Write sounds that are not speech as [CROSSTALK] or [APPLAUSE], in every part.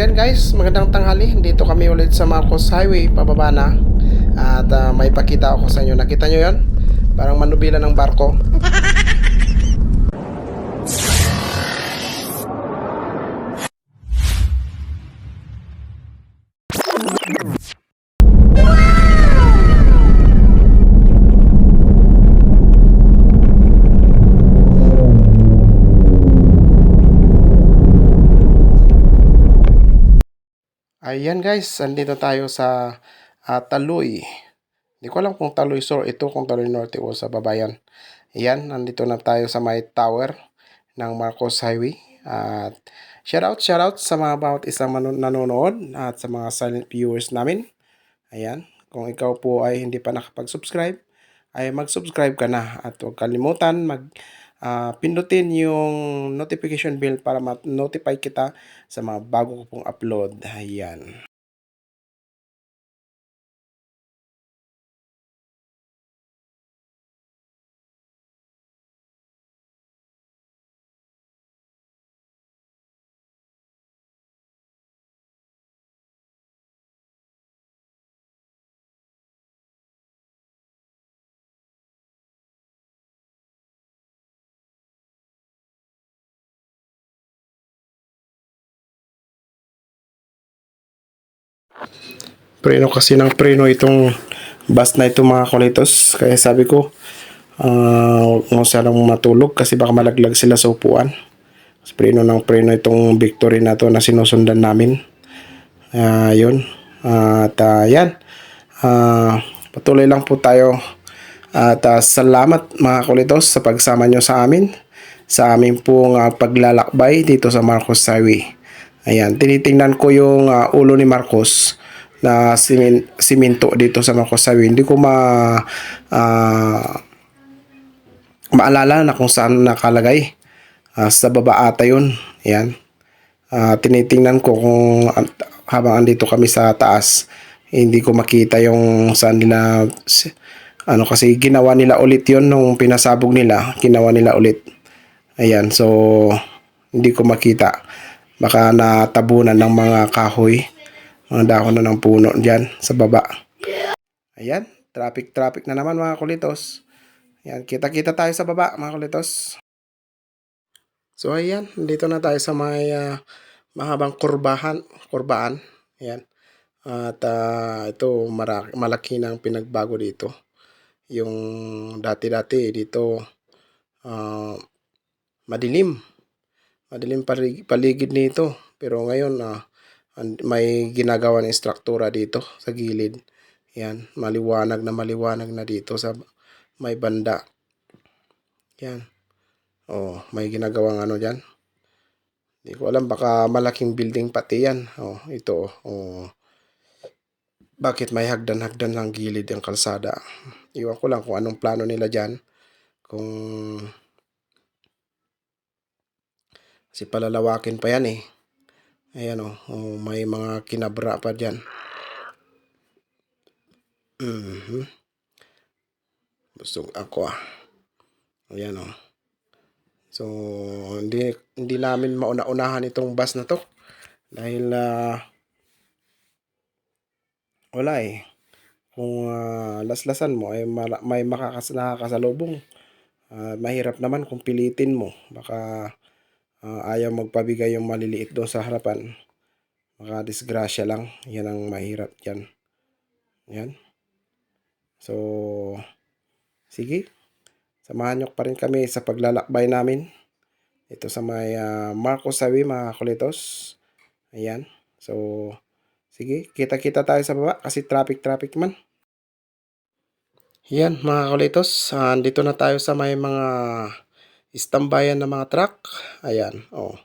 yan guys, magandang tanghali. Dito kami ulit sa Marcos Highway, pababa na. At ah, may pakita ako sa inyo. Nakita nyo yan? Parang manubila ng barko. [LAUGHS] Ayan guys, andito tayo sa ah, Taloy. Hindi ko alam kung Taloy Sur ito, kung Taloy Norte o sa Babayan. Ayan, nandito na tayo sa may tower ng Marcos Highway. At shoutout, shoutout sa mga bawat isang nanonood at sa mga silent viewers namin. Ayan, kung ikaw po ay hindi pa nakapag-subscribe, ay mag-subscribe ka na at huwag kalimutan mag ah, pindutin yung notification bell para ma-notify kita sa mga bago ko pong upload. Ayan. Preno kasi ng preno itong bus na ito mga kulitos. Kaya sabi ko, ah huwag mo silang matulog kasi baka malaglag sila sa upuan. Preno ng preno itong victory na to na sinusundan namin. Ah, yun. At ah, yan. Ah, patuloy lang po tayo. At ah, salamat mga kulitos sa pagsama nyo sa amin. Sa amin pong ah, paglalakbay dito sa Marcos Highway. Ayan, tinitingnan ko yung ah, ulo ni Marcos na simin, siminto dito sa Marcos Highway. Hindi ko ma ah, maalala na kung saan nakalagay. Ah, sa baba ata yun. Ayan. Ah, tinitingnan ko kung an- habang andito kami sa taas, hindi ko makita yung saan nila ano kasi ginawa nila ulit yon nung pinasabog nila, ginawa nila ulit. Ayan, so hindi ko makita. Baka natabunan ng mga kahoy, mga dahon na ng puno diyan sa baba. Ayan, traffic traffic na naman mga kulitos. Ayan, kita-kita tayo sa baba mga kulitos. So ayan, dito na tayo sa may ah, mahabang kurbahan, kurbaan. Ayan. At ah, ito mara- malaki ng pinagbago dito. Yung dati-dati dito ah, madilim. Madilim palig- paligid nito. Pero ngayon ah, may ginagawa ng struktura dito sa gilid. Yan, maliwanag na maliwanag na dito sa may banda. Yan. Oh, may ginagawang ano diyan. Hindi ko alam baka malaking building pati yan. Oh, ito oh. Bakit may hagdan-hagdan ng gilid ang kalsada? Iwan ko lang kung anong plano nila diyan. Kung kasi palalawakin pa yan eh. Ayan oh, oh may mga kinabra pa diyan. Mhm. Busog ako ah. Ayan oh. So, hindi hindi namin mauna-unahan itong bus na to dahil ah, wala eh. Kung ah, laslasan mo mala- may makakas nakakasalubong. Ah, mahirap naman kung pilitin mo. Baka ah, ayaw magpabigay yung maliliit doon sa harapan. Baka disgrasya lang. Yan ang mahirap yan. Yan. So, sige. Samahan nyo pa rin kami sa paglalakbay namin. Ito sa may ah, Marcos Highway mga kulitos. Ayan. So, sige. Kita-kita tayo sa baba kasi traffic-traffic man. Yan mga kulitos. ah, andito na tayo sa may mga istambayan ng mga truck. Ayan. Oh.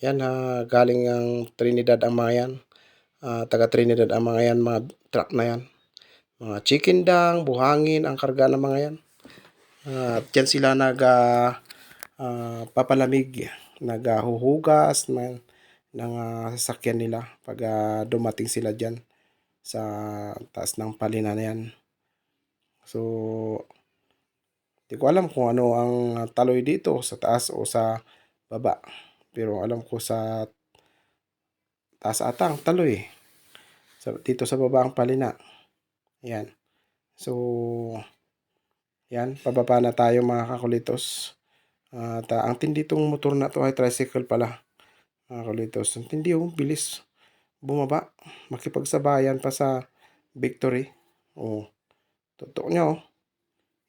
Yan ha. galing ang Trinidad ang mga yan. Ah, taga Trinidad ang mga yan. Mga truck na yan. Mga chicken dang, buhangin ang karga ng mga yan. Ah, At yan sila nag ah, ah, papalamig, naghuhugas ng, ng ah, sasakyan nila pag ah, dumating sila dyan sa taas ng palina na yan. So, di ko alam kung ano ang taloy dito, sa taas o sa baba. Pero alam ko sa taas ata ang taloy. Sa, dito sa baba ang palina. Yan. So, yan. Pababa na tayo mga kakulitos. At ah, ang tindi tong motor na to ay tricycle pala. Mga kakulitos. Ang tindi oh. Bilis. Bumaba. Makipagsabayan pa sa victory. Oh. Totoo niya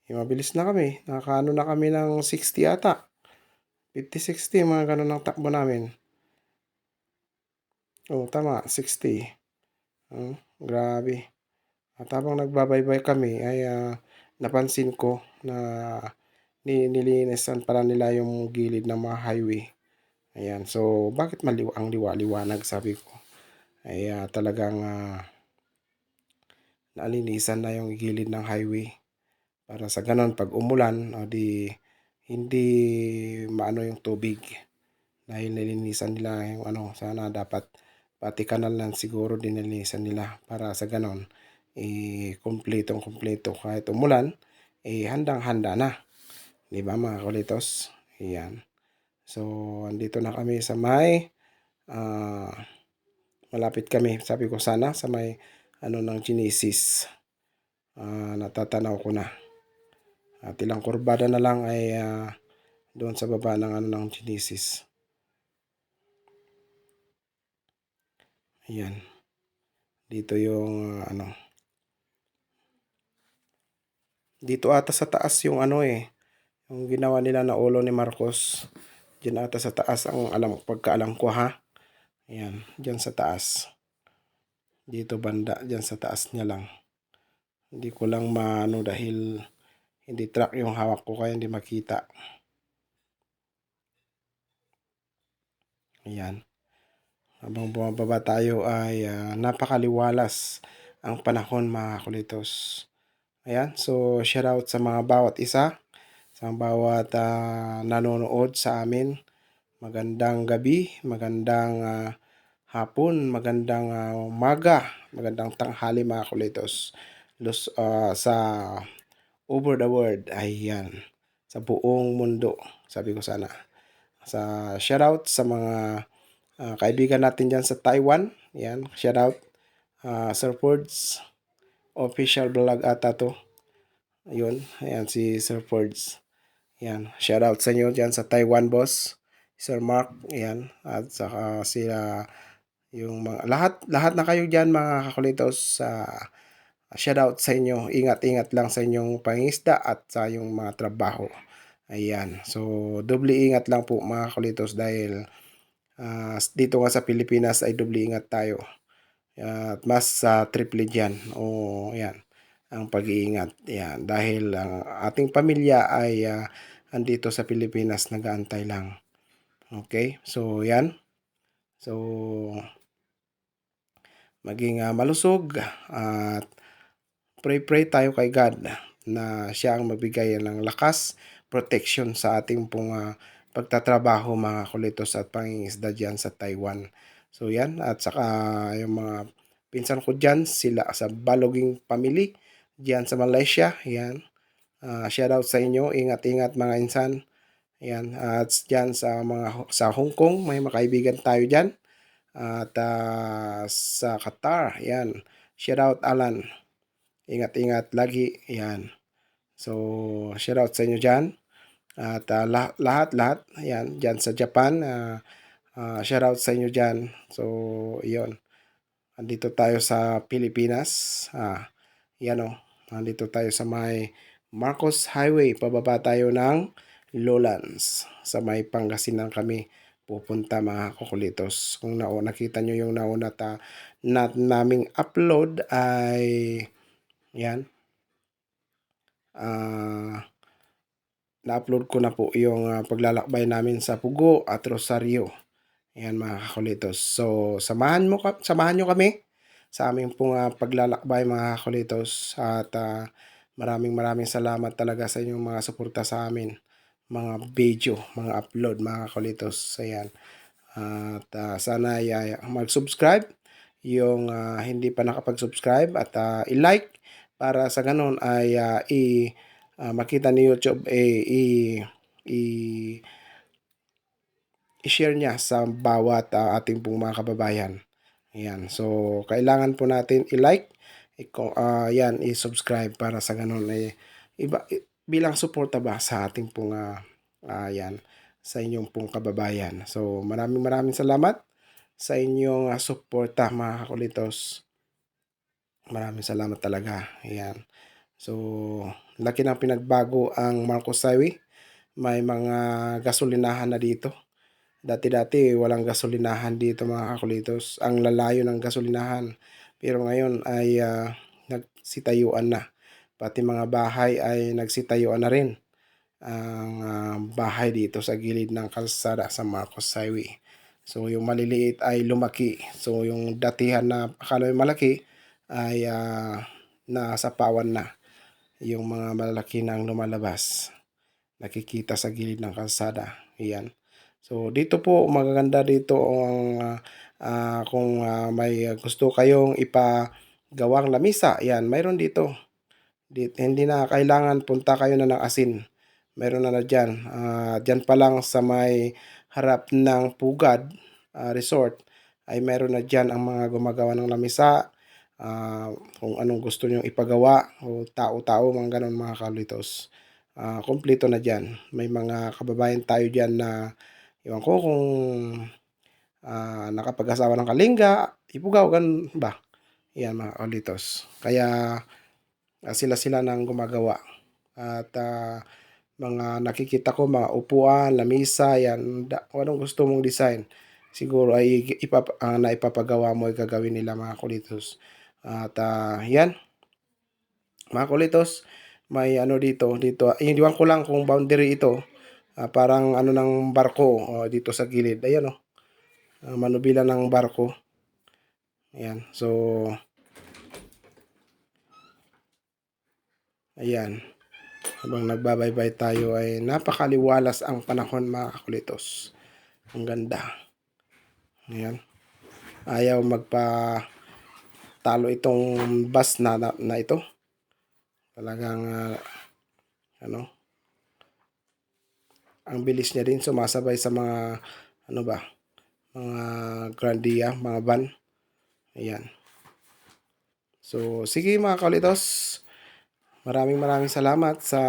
oh. Eh, mabilis na kami. Nakakaano na kami ng 60 ata. 50-60, mga ganun ang takbo namin. Oh, tama, 60. Oh, grabe. At habang nagbabaybay kami, ay ah, napansin ko na ni nilinisan pala nila yung gilid ng mga highway. Ayan, so bakit maliw ang liwa-liwanag sabi ko. Ay ah, talagang ah, nalinisan na yung gilid ng highway. Para sa ganon, pag umulan, o di hindi maano yung tubig. Dahil nilinisan nila yung ano, sana dapat pati kanal lang siguro dinilinisan nila para sa ganon, eh, kumpletong kumpleto kahit umulan, eh, handang-handa na. Di ba mga kulitos? Ayan. So, andito na kami sa may, ah, malapit kami. Sabi ko sana sa may, ano ng Genesis. Ah, natatanaw ko na. At ilang kurbada na lang ay ah, doon sa baba ng ano ng Genesis. Ayan. Dito yung ah, ano. Dito ata sa taas yung ano eh. Yung ginawa nila na ulo ni Marcos. Diyan ata sa taas ang alam pagkaalam ko ha. Ayan, diyan sa taas. Dito banda, diyan sa taas niya lang. Hindi ko lang maano dahil hindi track yung hawak ko kaya hindi makita. Ayan. Habang bumababa tayo ay ah, napakaliwalas ang panahon mga kulitos. Ayan, so shout out sa mga bawat isa, sa bawat ah, nanonood sa amin. Magandang gabi, magandang ah, hapon, magandang ah, umaga, magandang tanghali mga kulitos. Los, ah, sa over the world, ayan, sa buong mundo, sabi ko sana. Sa shout out sa mga ah, kaibigan natin dyan sa Taiwan, yan, shout out. Ah, Sir Fords, official vlog ata to. Ayun, ayan si Sir Fords. Yan, shout out sa inyo dyan sa Taiwan boss. Sir Mark, yan, at saka sila yung mga lahat lahat na kayo diyan mga kakulitos sa shout out sa inyo. Ingat-ingat lang sa inyong pangisda at sa yung mga trabaho. Ayan. So, doble ingat lang po mga kakulitos dahil ah, dito nga sa Pilipinas ay doble ingat tayo. At mas sa triple dyan. O, yan. Ang pag-iingat. Yan. Dahil ang ating pamilya ay ah, andito sa Pilipinas nag-aantay lang. Okay? So, yan. So, maging ah, malusog at pray-pray tayo kay God na siya ang magbigay ng lakas, protection sa ating pong ah, pagtatrabaho mga kulitos at pangingisda dyan sa Taiwan. So yan, at saka yung mga pinsan ko dyan, sila sa Baloging Family, dyan sa Malaysia, yan. Ah, shout out sa inyo, ingat-ingat mga insan. Yan, at dyan sa mga sa Hong Kong, may mga kaibigan tayo dyan. At ah, sa Qatar, yan. Shout out Alan. Ingat-ingat lagi, yan. So, shout out sa inyo dyan. At ah, lah- lahat, lahat, yan, dyan sa Japan, ah, ah, shout out sa inyo dyan. So, iyon. Andito tayo sa Pilipinas. Ah, yan o. Andito tayo sa may Marcos Highway. Pababa tayo ng Lowlands. Sa may Pangasinan kami pupunta mga kukulitos. Kung na nakita nyo yung nauna ta, na, naming upload ay yan. Ah, na-upload ko na po yung ah, paglalakbay namin sa Pugo at Rosario. Ayan mga kakulitos. So, samahan mo samahan nyo kami sa aming pong ah, paglalakbay mga kakulitos at ah, maraming maraming salamat talaga sa inyong mga suporta sa amin mga video, mga upload mga kakulitos. Ayan. At ah, sana ay ay mag-subscribe yung ah, hindi pa nakapag-subscribe at ah, i-like para sa ganun ay ah, i ah, makita ni YouTube eh, i i i-share niya sa bawat ah, ating pong mga kababayan. Ayan. So, kailangan po natin i-like, i- ah, yan, i-subscribe para sa ganun ay iba, i- bilang suporta ba sa ating pong ah, ah, yan, sa inyong pong kababayan. So, maraming maraming salamat sa inyong ah, suporta mga kakulitos. Maraming salamat talaga. Ayan. So, laki ng pinagbago ang Marcos Highway. May mga gasolinahan na dito. Dati-dati walang gasolinahan dito mga kakulitos. Ang lalayo ng gasolinahan. Pero ngayon ay ah, nagsitayuan na. Pati mga bahay ay nagsitayuan na rin. Ang ah, bahay dito sa gilid ng kalsada sa Marcos Highway. So yung maliliit ay lumaki. So yung datihan na akala yung malaki ay ah, nasa pawan na. Yung mga malalaki na ang lumalabas nakikita sa gilid ng kalsada. Iyan. So dito po magaganda dito ang ah, ah, kung ah, may gusto kayong ipagawang lamisa, yan, mayroon dito. Di, hindi na kailangan punta kayo na ng asin. Meron na na dyan. Ah, dyan pa lang sa may harap ng Pugad ah, Resort ay meron na dyan ang mga gumagawa ng lamisa. Ah, kung anong gusto nyo ipagawa o tao-tao, mga ganun mga kalitos ah, kumpleto na dyan. May mga kababayan tayo dyan na, iwan ko kung ah, nakapag-asawa ng kalinga, ipugaw, ganun ba? Yan mga kalitos. Kaya ah, sila-sila nang gumagawa. At ah, mga nakikita ko, mga upuan, lamisa, yan, da, anong gusto mong design. Siguro ay ipap, ah, na ipapagawa mo ay gagawin nila mga kulitos. At ah, yan, mga kulitos, may ano dito, dito. Iniwan ko lang kung boundary ito. Ah, parang ano ng barko oh, dito sa gilid. Ayan oh. Ah, manubila ng barko. Ayan. So, ayan. Habang nagbabaybay tayo ay napakaliwalas ang panahon mga kakulitos. Ang ganda. Ayan. Ayaw magpa talo itong bus na, na, na ito. Talagang ah, ano ang bilis niya din sumasabay sa mga ano ba mga Grandia, mga van. Ayan. So, sige mga kaulitos. Maraming maraming salamat sa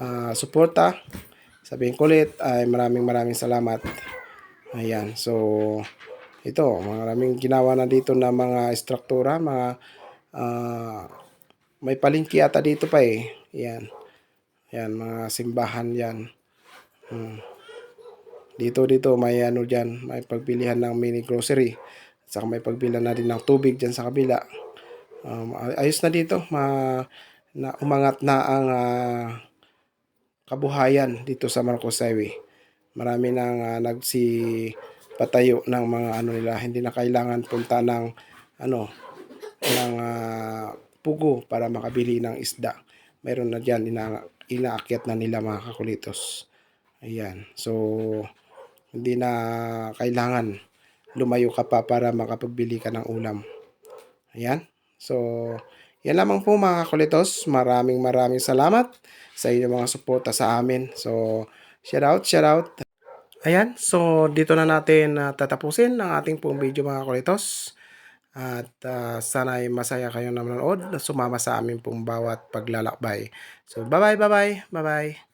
ah, suporta. Sabihin ko ulit ay maraming maraming salamat. Ayan. So, ito, maraming ginawa na dito na mga struktura, mga ah, may palengke ata dito pa eh. Ayan. Ayan, mga simbahan yan. Hmm. Dito, dito, may ano dyan, may pagbilihan ng mini grocery. Saka may pagbilihan na din ng tubig dyan sa kabila. Um, ay- ayos na dito, ma, na umangat na ang ah, kabuhayan dito sa Marcos Highway. Marami nang uh, nagsipatayo ng mga ano nila, hindi na kailangan punta ng ano ng ah, pugo para makabili ng isda. Meron na diyan ina, inaakyat na nila mga kakulitos. Ayan. So, hindi na kailangan lumayo ka pa para makapagbili ka ng ulam. Ayan. So, yan lamang po mga kulitos. Maraming maraming salamat sa inyong mga suporta sa amin. So, shout out, shout out. Ayan. So, dito na natin uh, tatapusin ang ating pong video mga kulitos. At uh, sana ay masaya kayo na manood na sumama sa amin pong bawat paglalakbay. So, bye-bye, bye-bye, bye-bye.